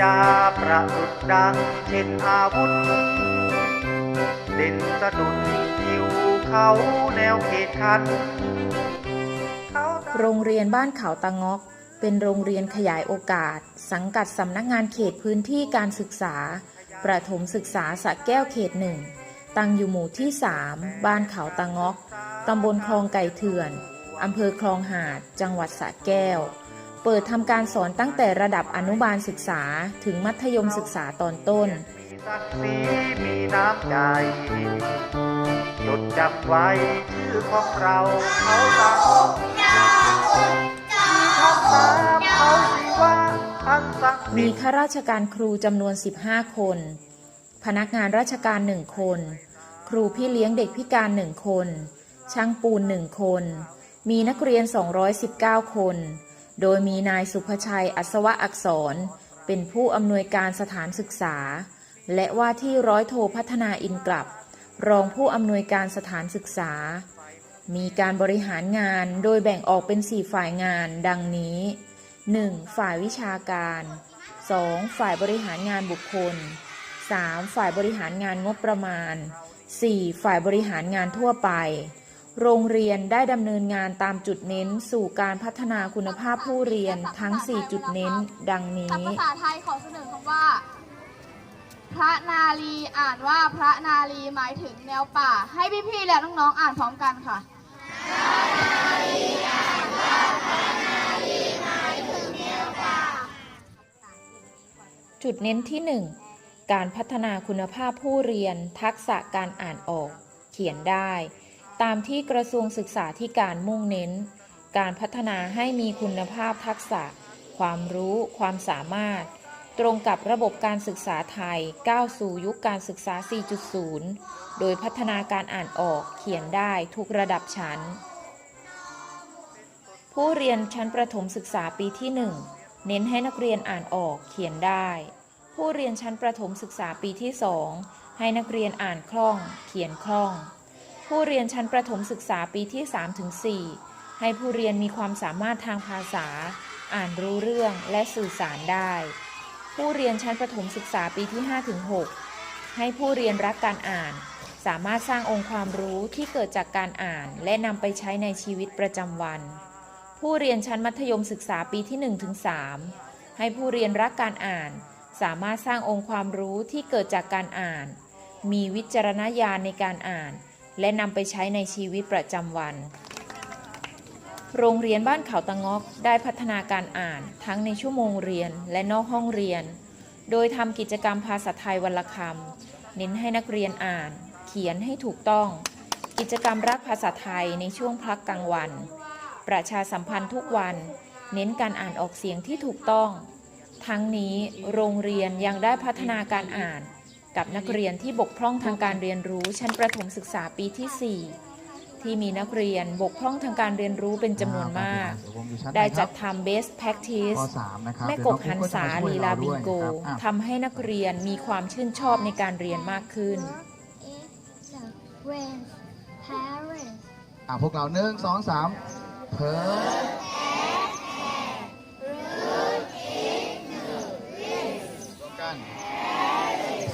ญาประดุดดังเช่นอาวุธเด่นสะดุดทิวเขาแนวเขตคัน โรงเรียนบ้านเขาตะงอกเป็นโรงเรียนขยายโอกาส สังกัดสำนักงานเขตพื้นที่การศึกษา ประถมศึกษาสระแก้วเขตหนึ่ง ตั้งอยู่หมู่ที่ 3 บ้านเขาตะงอก ตำบลคลองไก่เถื่อน อำเภอคลองหาด จังหวัดสระแก้ว เปิดทำการสอนตั้งแต่ระดับอนุบาลศึกษาถึงมัธยมศึกษาตอนต้นมีศักดิ์ศรีมีน้ำใจ จดจำไว้ชื่อของเราเขาตามีคำนามเขาสิว่าอันศักดิ์สิมีทธิ์ข้าราชการครูจำนวน 15 คน พนักงานราชการ1คน ครูพี่เลี้ยงเด็กพิการ1คน ช่างปูน1คน มีนักเรียน 219 คน โดยมีนายสุภชัยอัศวะอักษร เป็นผู้อำนวยการสถานศึกษา และว่าที่ร้อยโทพัฒนาอินกลับ รองผู้อำนวยการสถานศึกษา มีการบริหารงานโดยแบ่งออกเป็น 4 ฝ่ายงานดังนี้ 1. ฝ่ายวิชาการ 2. ฝ่ายบริหารงานบุคคล 3. ฝ่ายบริหารงานงบประมาณ 4. ฝ่ายบริหารงานทั่วไป โรงเรียนได้ดำเนินงานตามจุดเน้น สู่การพัฒนาคุณภาพผู้เรียนทั้ง 4 จุดเน้น ดังนี้คำภาษาไทยขอเสนอคำว่า พระนาลีอ่านว่าพระนาลีหมายถึงแนวป่า ให้พี่ๆและน้องๆอ่านพร้อมกันค่ะจุดเน้นที่ 1 การพัฒนาคุณภาพผู้เรียน ทักษะการอ่านออก เขียนได้ ตามที่กระทรวงศึกษาธิการมุ่งเน้น การพัฒนาให้มีคุณภาพทักษะ ความรู้ ความสามารถ ตรงกับระบบการศึกษาไทยก้าวสู่ยุคการศึกษา 4.0 โดยพัฒนาการอ่านออกเขียนได้ทุกระดับชั้น ผู้เรียนชั้นประถมศึกษาปีที่ 1 เน้นให้นักเรียนอ่านออกเขียนได้ ผู้เรียนชั้นประถมศึกษาปีที่ 2 ให้นักเรียนอ่านคล่อง เขียนคล่อง ผู้เรียนชั้นประถมศึกษาปีที่ 3-4 ให้ผู้เรียนมีความสามารถทางภาษา อ่านรู้เรื่องและสื่อสารได้ ผู้เรียนชั้นประถมศึกษาปีที่ 5-6 ให้ผู้เรียนรักการอ่าน สามารถสร้างองค์ความรู้ที่เกิดจากการอ่านและนำไปใช้ในชีวิตประจำวัน ผู้เรียนชั้นมัธยมศึกษาปีที่1ถึง3ให้ผู้เรียนรักการอ่าน สามารถสร้างองค์ความรู้ที่เกิดจากการอ่าน มีวิจารณญาณในการอ่าน และนำไปใช้ในชีวิตประจำวัน โรงเรียนบ้านเขาตะงอกได้พัฒนาการอ่านทั้งในชั่วโมงเรียนและนอกห้องเรียน โดยทำกิจกรรมภาษาไทยวันละคำเน้นให้นักเรียนอ่าน เขียนให้ถูกต้อง กิจกรรมรักภาษาไทยในช่วงพักกลางวัน ประชาสัมพันธ์ทุกวัน เน้นการอ่านออกเสียงที่ถูกต้อง ทั้งนี้โรงเรียนยังได้พัฒนาการอ่าน กับนักเรียนที่บกพร่องทางการเรียนรู้ชั้นประถมศึกษาปีที่ 4 ที่มีนักเรียนบกพร่องทางการเรียนรู้เป็นจำนวนมาก ได้จัดทำ best practice ข้อสามนะครับแม่กบหันษาลีลาบิงโกเดี๋ยวน้องปุ๊กก็จะมาช่วยนะครับอะทำให้นักเรียนมีความชื่นชอบในการเรียนมากขึ้น It's a friend, parents. อะพวกเราหนึ่งสองสามเพิร์รวมกัน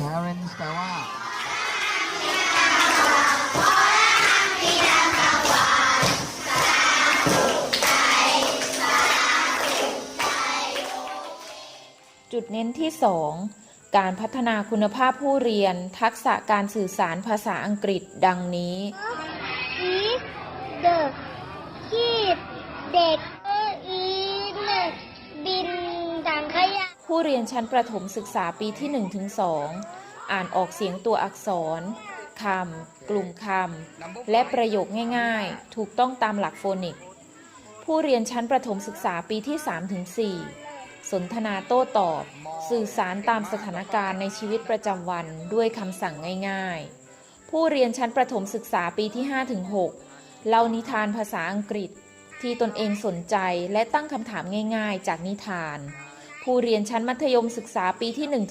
parents แปลว่าจุดเน้นที่ 2 การพัฒนาคุณภาพผู้เรียน ทักษะการสื่อสารภาษาอังกฤษดังนี้ Is the kid เด็ก ผู้เรียนชั้นประถมศึกษาปีที่ 1-2 อ่านออกเสียงตัวอักษรคำ กลุ่มคำ และประโยคง่ายๆ ถูกต้องตามหลักโฟนิก ผู้เรียนชั้นประถมศึกษาปีที่ 3-4 สนทนาโต้ตอบ สื่อสารตามสถานการณ์ในชีวิตประจำวันด้วยคำสั่งง่ายๆ ผู้เรียนชั้นประถมศึกษาปีที่ 5-6 เล่านิทานภาษาอังกฤษ ที่ตนเองสนใจและตั้งคำถามง่ายๆ จากนิทาน ผู้เรียนชั้นมัธยมศึกษาปีที่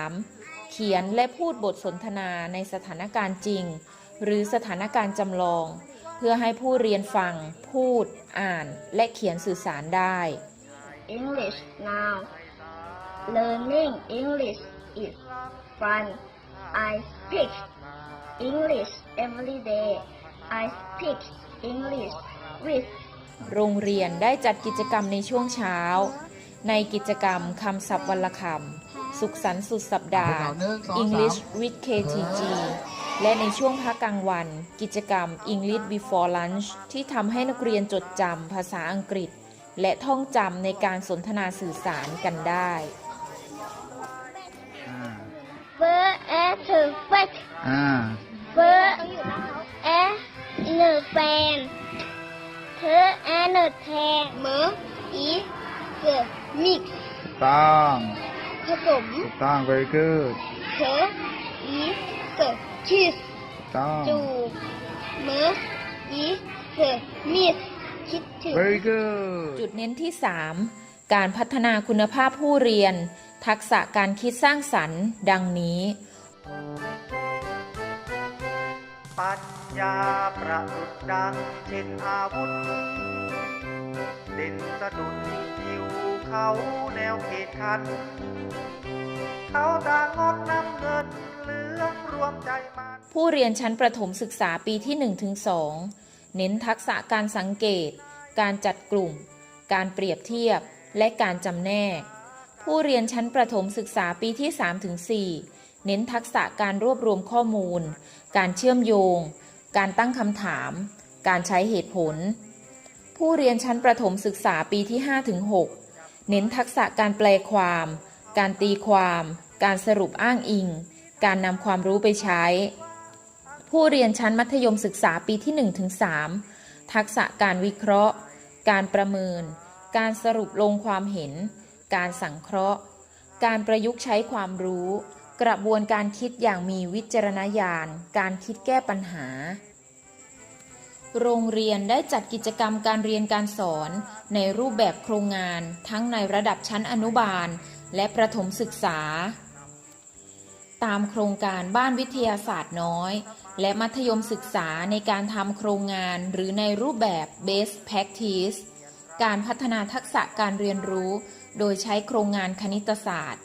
1-3 เขียนและพูดบทสนทนาในสถานการณ์จริง หรือสถานการณ์จำลอง เพื่อให้ผู้เรียนฟัง พูด อ่าน และเขียนสื่อสารได้ English now learning English is fun. I speak English every day. I speak English with โรงเรียนได้จัดกิจกรรมในช่วงเช้า ในกิจกรรมคำศัพท์วันละคำ สุขสันต์สุดสัปดาห์ English with KTG และในช่วงพักกลางวัน กิจกรรม English before lunch ที่ทำให้นักเรียนจดจำภาษาอังกฤษ และท่องจำในการสนทนาสื่อสารกันได้อ่า Fur as to fact. อ่า Fur as the fan. Her and the tan. Mer is the mix. ต้องผสมถูกต้อง very good Her is the kiss. ต้อง จูบ Mer is the miss. คิดถึง very good จุดเน้นที่ 3 การพัฒนาคุณภาพผู้เรียน ทักษะการคิดสร้างสรรค์ดังนี้ ปัญญาประดุดดังเช่นอาวุธเด่นสะดุดยิว เขาแนวเขตคัน เขาต่างงดน้ำเงินเหลืองรวมใจมัน ผู้เรียนชั้นประถมศึกษาปีที่ 1-2 เน้นทักษะการสังเกต การจัดกลุ่ม การเปรียบเทียบ และการจำแนก ผู้เรียนชั้นประถมศึกษาปีที่ 3-4 เน้นทักษะการรวบรวมข้อมูล การเชื่อมโยง การตั้งคำถาม การใช้เหตุผลผู้เรียนชั้นประถมศึกษาปีที่ 5-6 เน้นทักษะการแปลความ การตีความ การสรุปอ้างอิง การนำความรู้ไปใช้ ผู้เรียนชั้นมัธยมศึกษาปีที่ 1-3 ทักษะการวิเคราะห์ การประเมิน การสรุปลงความเห็น การสังเคราะห์ การประยุกต์ใช้ความรู้ กระบวนการคิดอย่างมีวิจารณญาณ การคิดแก้ปัญหา โรงเรียนได้จัดกิจกรรมการเรียนการสอนในรูปแบบโครงงานทั้งในระดับชั้นอนุบาล และประถมศึกษา ตามโครงการบ้านวิทยาศาสตร์น้อย และมัธยมศึกษาในการทำโครงงานหรือในรูปแบบ Best Practice การพัฒนาทักษะการเรียนรู้ โดยใช้โครงงานคณิตศาสตร์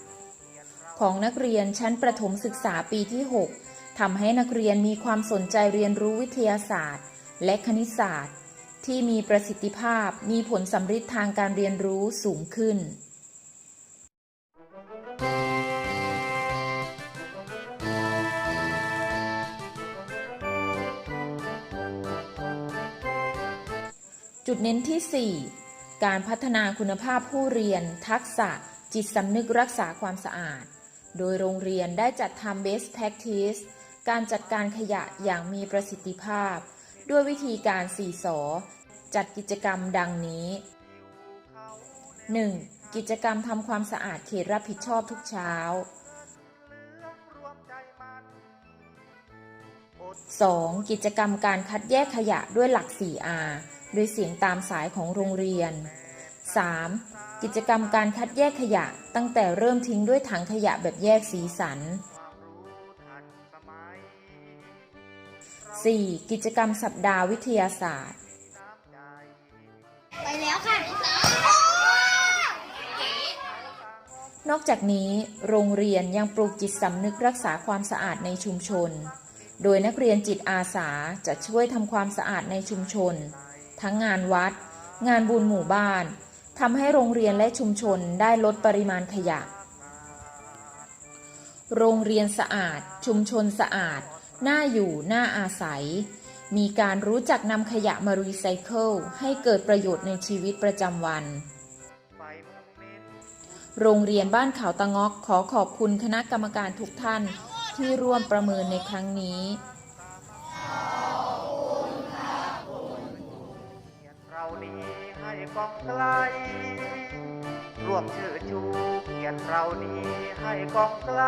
ของนักเรียนชั้นประถมศึกษาปีที่ 6ทำให้นักเรียนมีความสนใจเรียนรู้วิทยาศาสตร์ และคณิตศาสตร์ ที่มีประสิทธิภาพมีผลสำฤทธิ์ทางการเรียนรู้สูงขึ้น จุดเน้นที่ 4 การพัฒนาคุณภาพผู้เรียน ทักษะ จิตสำนึกรักษาความสะอาด โดยโรงเรียนได้จัดทำ Best Practice การจัดการขยะอย่างมีประสิทธิภาพ ด้วยวิธีการ4สอจัดกิจกรรมดังนี้ 1. กิจกรรมทำความสะอาดเขตรับผิดชอบทุกเช้า 2. กิจกรรมการคัดแยกขยะด้วยหลัก 4R โดยเสียงตามสายของโรงเรียน 3. กิจกรรมการคัดแยกขยะตั้งแต่เริ่มทิ้งด้วยถังขยะแบบแยกสีสัน 4. กิจกรรมสัปดาห์วิทยาศาสตร์ ไปแล้วค่ะ นอกจากนี้ โรงเรียนยังปลูกจิตสำนึกรักษาความสะอาดในชุมชน โดยนักเรียนจิตอาสาจะช่วยทำความสะอาดในชุมชน ทั้งงานวัด งานบุญหมู่บ้านทำให้โรงเรียนและชุมชนได้ลดปริมาณขยะ โรงเรียนสะอาด ชุมชนสะอาด น่าอยู่ น่าอาศัย มีการรู้จักนำขยะมารีไซเคิลให้เกิดประโยชน์ในชีวิตประจำวัน โรงเรียนบ้านเขาตะงอกขอขอบคุณคณะกรรมการทุกท่านที่ร่วมประเมินในครั้งนี้เรานี้ให้กองไกลรวมชื่อชูเกียรติเรานี้ให้กองไกล